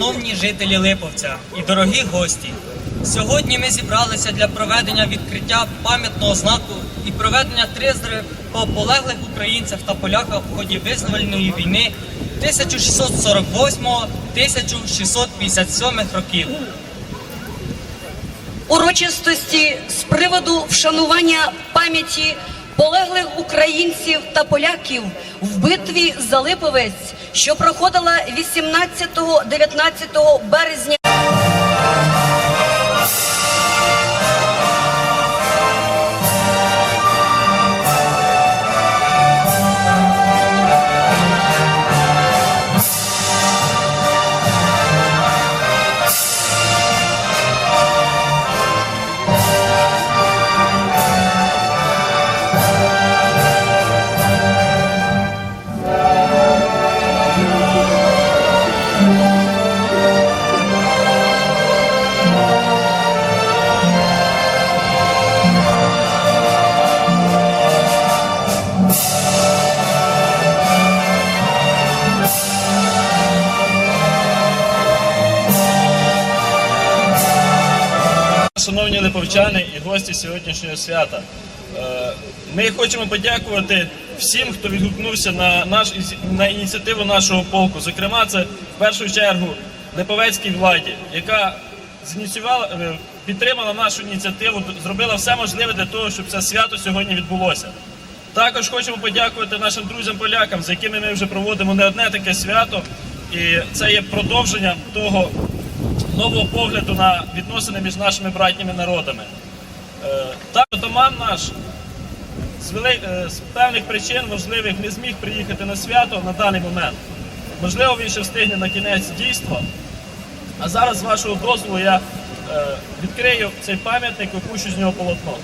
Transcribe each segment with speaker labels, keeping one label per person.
Speaker 1: Шановні жителі Липовця і дорогі гості, сьогодні ми зібралися для проведення відкриття пам'ятного знаку і проведення тризри по полеглих українцях та поляках в ході визвольної війни 1648-1657 років.
Speaker 2: урочистості з приводу вшанування пам'яті полеглих українців та поляків в битві за Липовець, що проходила 18-19 березня.
Speaker 3: Гості сьогоднішнього свята, е, ми хочемо подякувати всім, хто відгукнувся на наш на ініціативу нашого полку. Зокрема, це в першу чергу Липовецькій владі, яка зініціювала, е, підтримала нашу ініціативу, зробила все можливе для того, щоб це свято сьогодні відбулося. Також хочемо подякувати нашим друзям-полякам, з якими ми вже проводимо не одне таке свято, і це є продовженням того нового погляду на відносини між нашими братніми народами. Е, Так, отаман наш з, вели... е, з певних причин важливих не зміг приїхати на свято на даний момент. Можливо, він ще встигне на кінець дійства. А зараз, з вашого дозволу, я е, відкрию цей пам'ятник, випущу з нього полотно.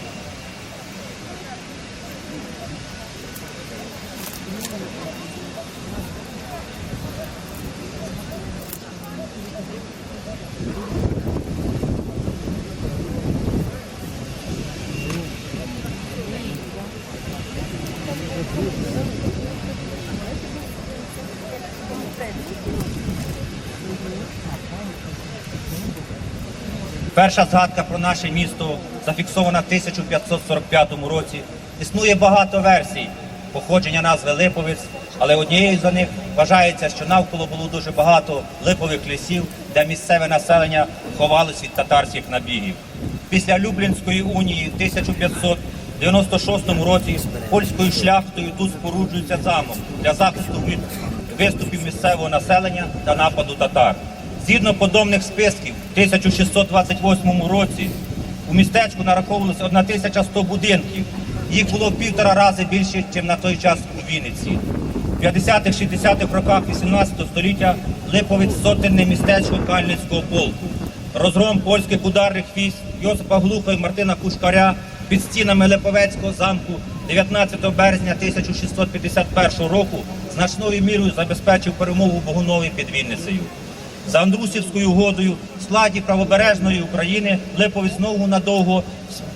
Speaker 4: Перша згадка про наше місто зафіксована в 1545 році. Існує багато версій походження назви Липовець, але однією з них вважається, що навколо було дуже багато липових лісів, де місцеве населення ховалось від татарських набігів. Після Люблінської унії в 1596 році польською шляхтою тут споруджується замок для захисту від виступів місцевого населення та нападу татар. Згідно подобних списків, 1628 році у містечку нараховувалося 1100 будинків. Їх було в півтора рази більше, ніж на той час у Вінниці. В 50-60-х роках 18 століття Липовець сотенне містечко Кальницького полку. Розгром польських ударних військ Йосипа Глуха і Мартина Кушкаря під стінами Липовецького замку 19 березня 1651 року значною мірою забезпечив перемогу Богунові під Вінницею. За Андрусівською угодою в складі правобережної України Липовець знову надовго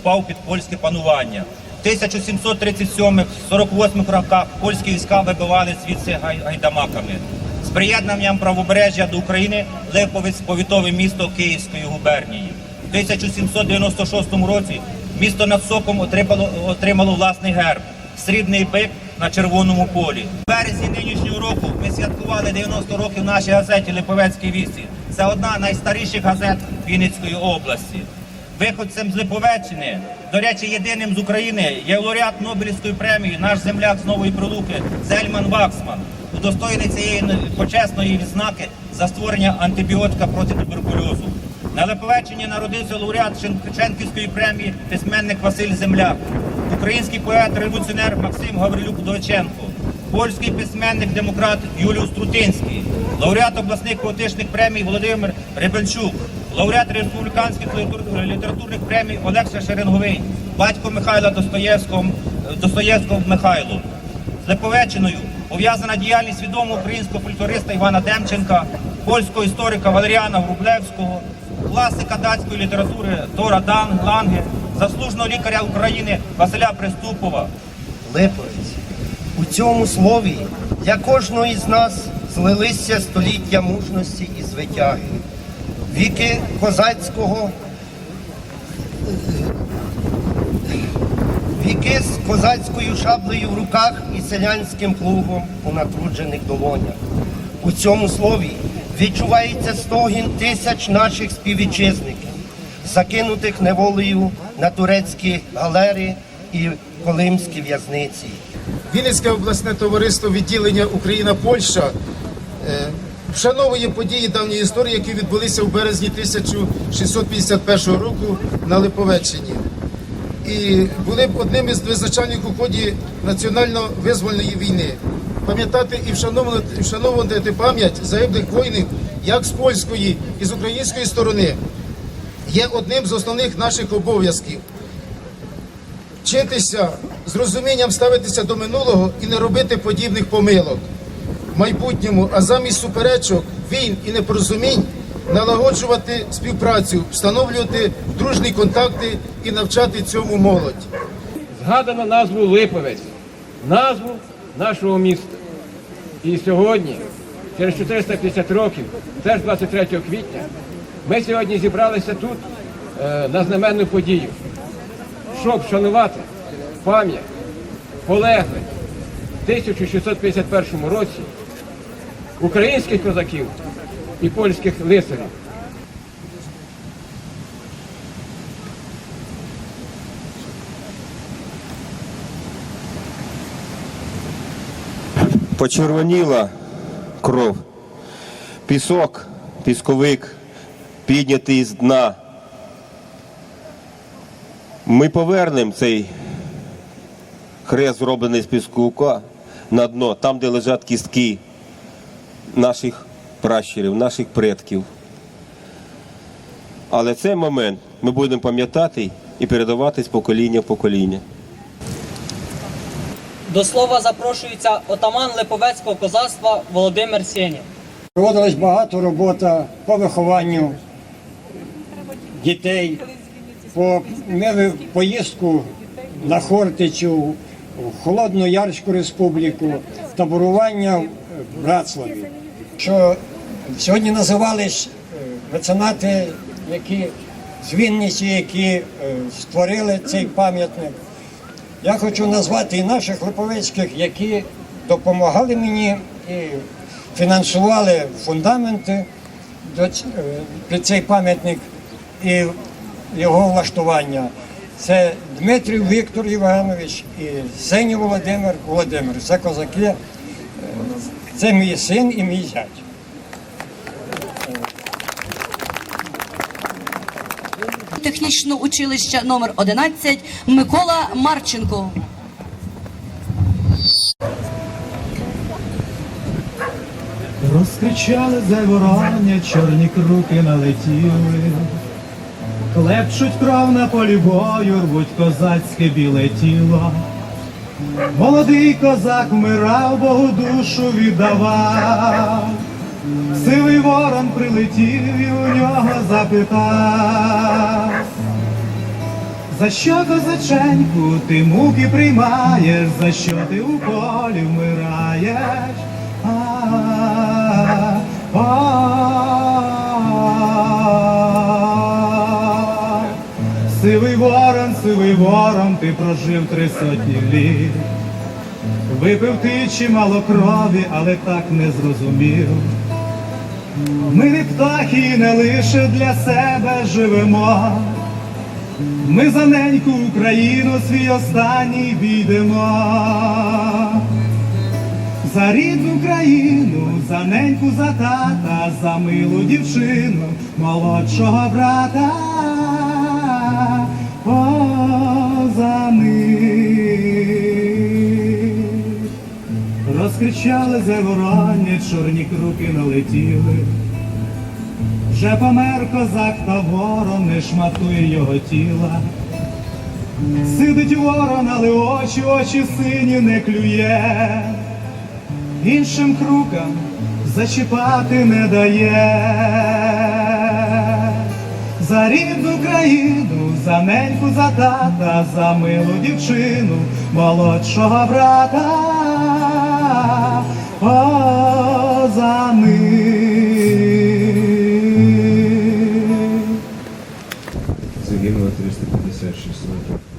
Speaker 4: впав під польське панування. В 1737-48 роках польські війська вибивали звідси гай- гайдамаками. З приєднанням правобережжя до України Липовець повітове місто Київської губернії. В 1796 році місто над Соком отримало, отримало власний герб срібний бик на червоному полі. В березні нинішнього року ми святкували 90 років нашій газеті Липовецькій вісі. Це одна з найстаріших газет Вінницької області. Виходцем з Липовеччини, до речі, єдиним з України є лауреат Нобелівської премії, наш земляк з Нової Прилуки Зельман Ваксман, удостоєний цієї почесної відзнаки за створення антибіотика проти туберкульозу. На Липовеччині народився лауреат Шевченківської премії письменник Василь Земляк, український поет-революціонер Максим Гаврилюк Довиченко, польський письменник демократ Юліус Трутинський, лауреат обласних поетичних премій Володимир Рибельчук, лауреат республіканських літературних премій Олег Шеренговий, батько Михайла Достоєвського, Достоєвського Михайло. З Липовеччиною пов'язана діяльність відомого українського фольклориста Івана Демченка, польського історика Валеріана Врублевського, класика датської літератури Тора Дан Ланге, заслуженого лікаря України Василя Приступова.
Speaker 5: Липовець. У цьому слові для кожного із нас злилися століття мужності і звитяги. Віки козацького Віки з козацькою шаблею в руках і селянським плугом у натруджених долонях. У цьому слові відчувається стогін тисяч наших співвітчизників, закинутих неволею на турецькі галери і колимські в'язниці.
Speaker 6: Вінницьке обласне товариство відділення Україна Польща е, вшановує події давньої історії, які відбулися в березні 1651 року на Липовеччині. І були б одним із визначальних у ході національно-визвольної війни. Пам'ятати і вшановувати, пам'ять загиблих воїнів як з польської і з української сторони є одним з основних наших обов'язків вчитися з розумінням ставитися до минулого і не робити подібних помилок в майбутньому, а замість суперечок, війн і непорозумінь налагоджувати співпрацю, встановлювати дружні контакти і навчати цьому молодь.
Speaker 7: згадано назву Липовець, назву нашого міста. І сьогодні, через 450 років, теж 23 квітня, ми сьогодні зібралися тут е, на знаменну подію, щоб вшанувати пам'ять полеглих в 1651 році українських козаків і польських лицарів.
Speaker 8: почервоніла кров. Пісок, пісковик, піднятий з дна. Ми повернемо цей хрест, зроблений з пісковика, на дно, там, де лежать кістки наших пращурів, наших предків. Але цей момент ми будемо пам'ятати і передавати з покоління в покоління.
Speaker 1: До слова запрошується отаман Липовецького козацтва Володимир Сєнів.
Speaker 9: Проводилась багато робота по вихованню дітей, по мили поїздку на Хортицю, в Холодну Ярську республіку, таборування в Братславі. Що сьогодні називались е, меценати, які з які е, створили цей пам'ятник. Я хочу назвати і наших липовецьких, які допомагали мені і фінансували фундаменти е, під цей пам'ятник і його влаштування. Це Дмитрів Віктор Євгенович і Сеній Володимир Володимир. Це козаки. Е, Це мій син і мій зять.
Speaker 2: Технічного училища номер 11 Микола Марченко.
Speaker 10: Розкричали заворання, чорні круки налетіли, Клепчуть кров на полі бою, рвуть козацьке біле тіло. Молодий козак вмирав, Богу душу віддавав. Сивий ворон прилетів і у нього запитав. За що, козаченьку, ти муки приймаєш, за що ти у полі вмираєш? А, а, а. Сивий ворон, сивий ворон, ти прожив три сотні літ. Випив ти чимало крові, але так не зрозумів. Ми не птахи, не лише для себе живемо. Ми за неньку Україну свій останній бійдемо. За рідну країну, за неньку, за тата, за милу дівчину, молодшого брата. Розкричали заворання, чорні круки налетіли. Вже помер козак та ворон не шматує його тіла. Сидить ворон, але очі, очі сині не клює, іншим крукам зачіпати не дає. За рідну країну, за неньку, за тата, за милу дівчину, молодшого брата. Загинуло 356 років.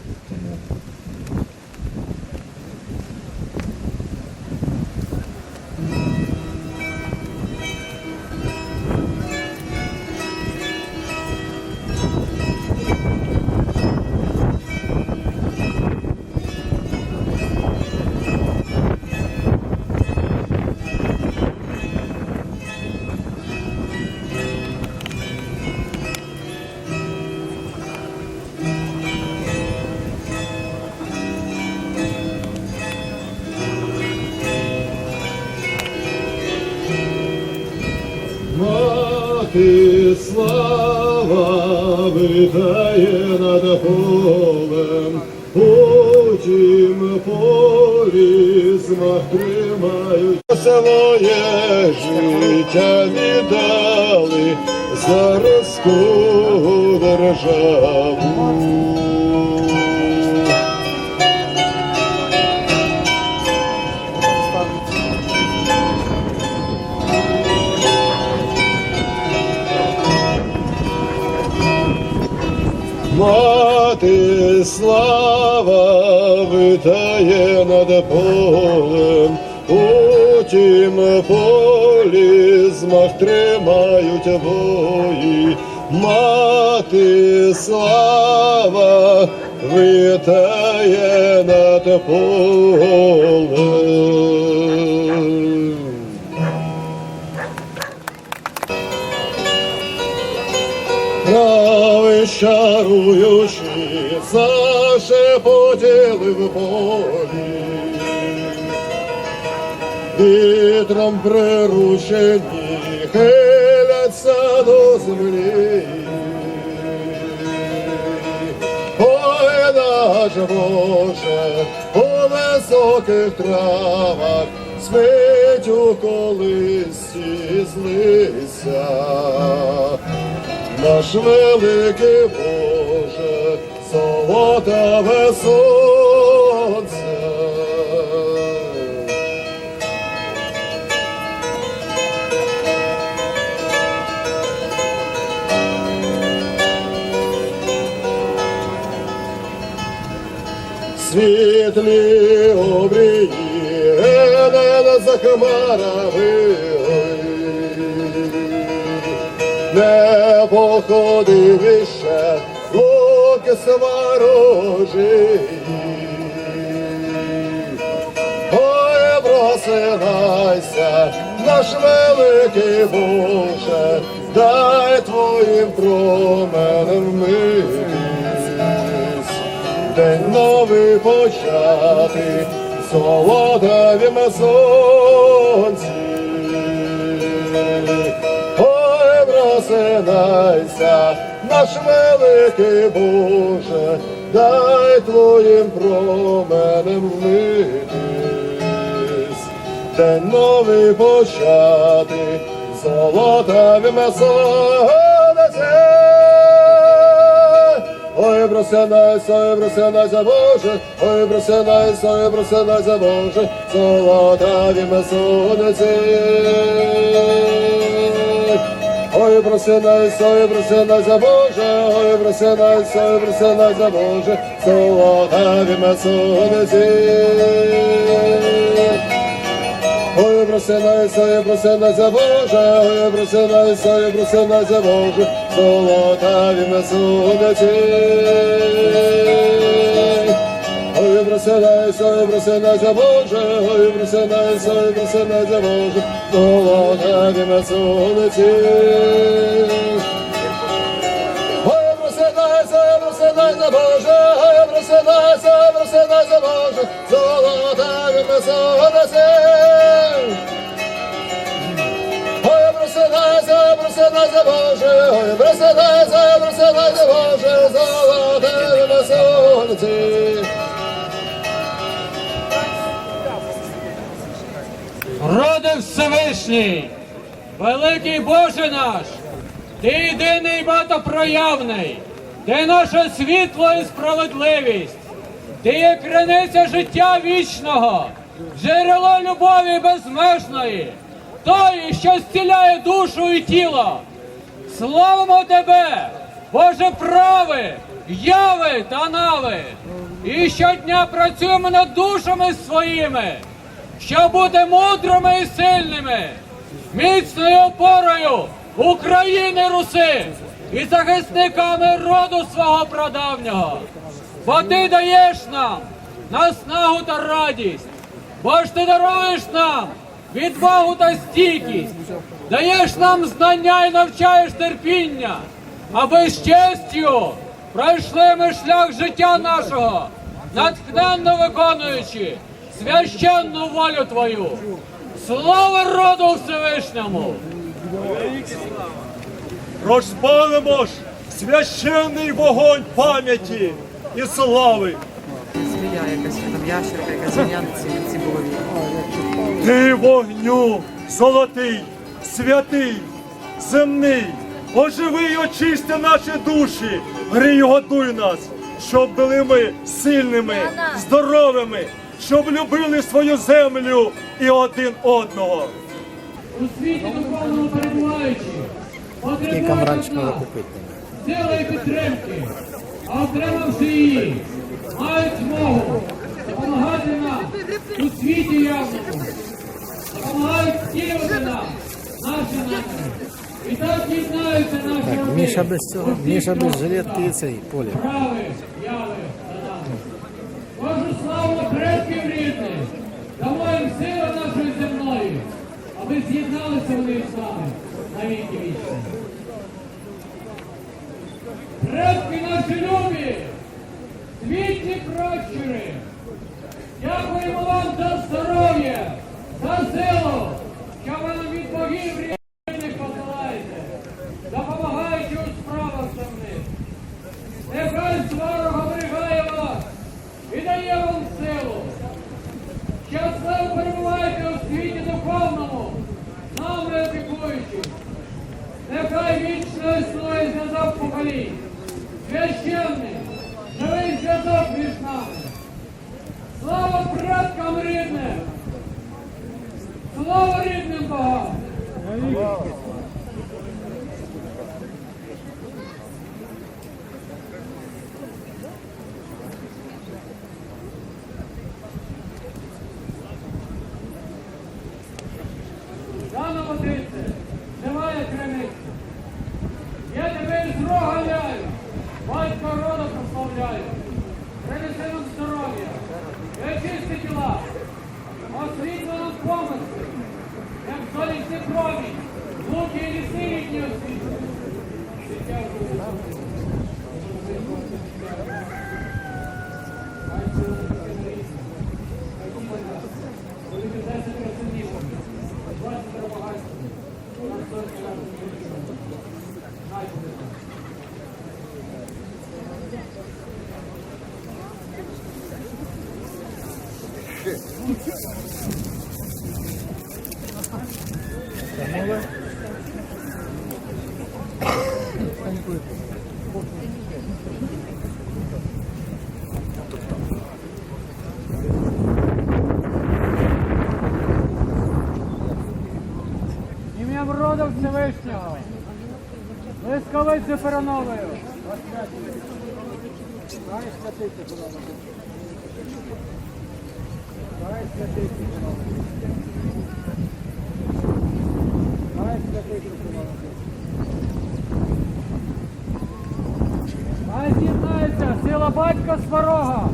Speaker 11: Мати слава витає над полем, потім тім полі змах тримають. Своє життя віддали за риску державу. Мати слава витає над полем, у тім полі змах тримають вої. Мати слава витає над полем. Трави чаруючи, зашепотіли в полі. Вітром приручені хиляться до землі. Ой, наш Боже, у високих травах спить у колисі злися. Наш великий Боже, золотаве сонце. Світлі обрії, за хмарами походив іще руки сварожі. Ой, просинайся, наш великий Боже, дай твоїм променем митись. День новий почати, золотавім сонці. Просинайся, наш великий Боже, дай твоїм променем вмитись. День новий почати, золотавім сонце. Ой, просинайся, ой, просинайся, Боже, ой, просинайся, ой, просинайся, Боже, золота золотавім сонці. Ой, просинайся, ой, просинайся, Боже, ой, просинайся, ой, просинайся, Боже, золотавім сонці. Ой, просинайся, ой, просинайся, Боже, ой, просинайся, ой, просинайся, Боже, золотавім сонці. Ой, просинайся, ой, просинайся, Боже, ой, просинайся, ой, просинайся, Боже, золотавім сонці. Ой, просинайся, ой, просинайся, Боже, ой, просинайся, ой, просинайся, Боже, золотавім сонці. Ой, просинайся, ой, просинайся, Боже, ой, просинайся, ой, просинайся, Боже, золотавім сонці.
Speaker 12: Роди Всевишній, великий Боже наш, ти єдиний багатопроявний, ти наше світло і справедливість, ти є криниця життя вічного, джерело любові безмежної, той, що зціляє душу і тіло. Славимо тебе, Боже праве, яви та нави, і щодня працюємо над душами своїми щоб бути мудрими і сильними, міцною опорою України Руси і захисниками роду свого прадавнього. Бо ти даєш нам наснагу та радість, бо ж ти даруєш нам відвагу та стійкість, даєш нам знання і навчаєш терпіння, аби з честю пройшли ми шлях життя нашого, натхненно виконуючи священну волю Твою. Слава роду Всевишньому!
Speaker 11: Розпалимо ж священний вогонь пам'яті і слави.
Speaker 13: Змія якась там ящерка, яка змія на цій, голові.
Speaker 11: Ти вогню золотий, святий, земний, оживи й очисти наші душі, грій і готуй нас, щоб були ми сильними, здоровими, щоб любили свою землю і один одного.
Speaker 12: У світі духовному перебуваючи, потребує сили і підтримки, а отримавши її, мають змогу допомагати нам у світі явному, допомагають втілювати нам наші наміри. І так єднаються наші. Міша без цього, Міша без жилетки і цей полі. З'єдналися вони з вами на віки вічні. Предки наші любі, світлі прощури, дякуємо вам за здоров'я, за силу, що ви нам від construir Всевишнього, блискавицю пероновою. Дай святити, будь ласка. Дай святити, будь ласка. Дай святити, будь ласка. Хай з'єднається сила батька Сварога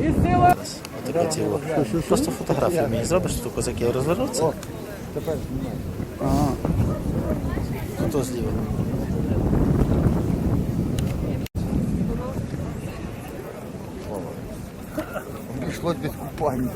Speaker 12: і сила...
Speaker 14: Просто фотографію мені зробиш, що козаки розвернуться. О, тепер Ага. Хто зліва?
Speaker 5: Пішло без купання.